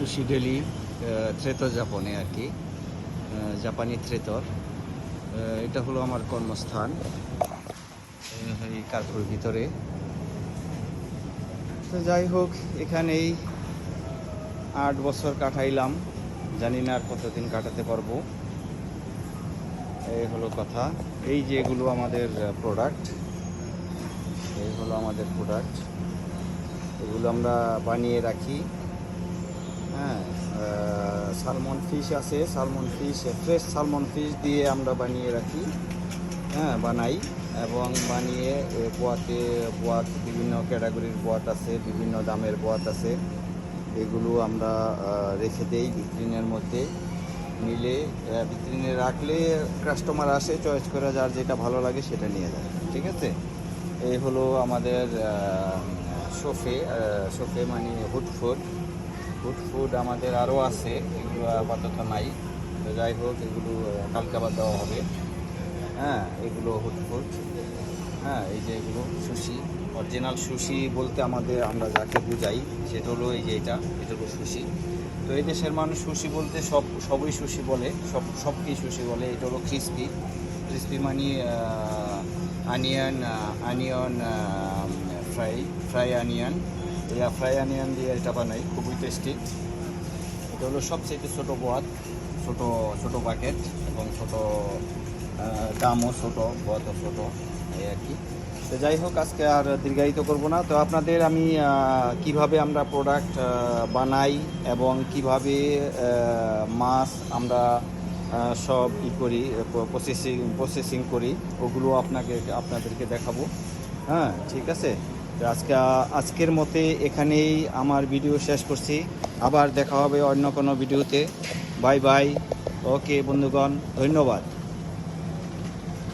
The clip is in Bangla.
সুশি ডেলি থ্রেতর জাপানে আর কি জাপানি থ্রেতর এটা হলো আমার কর্মস্থান এই কারপুর ভিতরে। তো যাই হোক, এখানেই আট বছর কাটাইলাম, জানি না আর কতদিন কাটাতে পারব। এই হলো কথা। এই যে এগুলো আমাদের প্রোডাক্ট এই হলো আমাদের প্রোডাক্ট এগুলো আমরা বানিয়ে রাখি। সালমন ফিশ আছে salmon fish fresh salmon fish দিয়ে আমরা বানিয়ে রাখি। হ্যাঁ বানাই এবং বানিয়ে বোয়াতে বোয়াত বিভিন্ন ক্যাটাগরির বোয়াত আছে বিভিন্ন দামের বোয়াত আছে। এগুলো আমরা রেখে দেই ভিত্রিনের মধ্যে। আহ, ভিত্রিনে রাখলে কাস্টমার আসে চয়েস করে যার যেটা ভালো লাগে সেটা নিয়ে যায় ঠিক আছে? এই হলো আমাদের সোফে সোফে মানে হুড ফুড হুড ফুড আমাদের আরও আছে, এগুলো আপাতত নাই। তো যাই হোক, এগুলো কালকে আবার দেওয়া হবে। হ্যাঁ এগুলো হুট ফুড হ্যাঁ এই যে এগুলো সুশি। অরিজিনাল সুশি বলতে আমাদের, আমরা যাকে বুঝাই, সেটা হলো এই যে এটা এটা হলো সুশি। তো এই দেশের মানুষ সুশি বলতে সব, সবই সুশি বলে, সব সব কি সুশি বলে। এটা হলো ক্রিসপি ক্রিসপি মানে onion onion fry fry onion এটা ফ্রাই আনিয়ন দিয়ে এটা বানাই, খুবই টেস্টি এটা হলো সবচেয়ে ছোটো বাদ ছোটো ছোটো বাকেট এবং ছোটো দামও ছোটো বয়সও ছোটো, এই আর কি। তো যাই হোক, আজকে আর দীর্ঘায়িত করব না। তো আপনাদের আমি কীভাবে আমরা প্রোডাক্ট বানাই এবং কীভাবে মাছ আমরা সব ই করি প্রসেসিং প্রসেসিং করি, ওগুলো আপনাকে, আপনাদেরকে দেখাবো। হ্যাঁ ঠিক আছে? তো আজকে, আজকের মতে এখানেই আমার ভিডিও শেষ করছি। আবার দেখা হবে অন্য কোনো ভিডিওতে। Bye bye. ওকে বন্ধুগণ, ধন্যবাদ।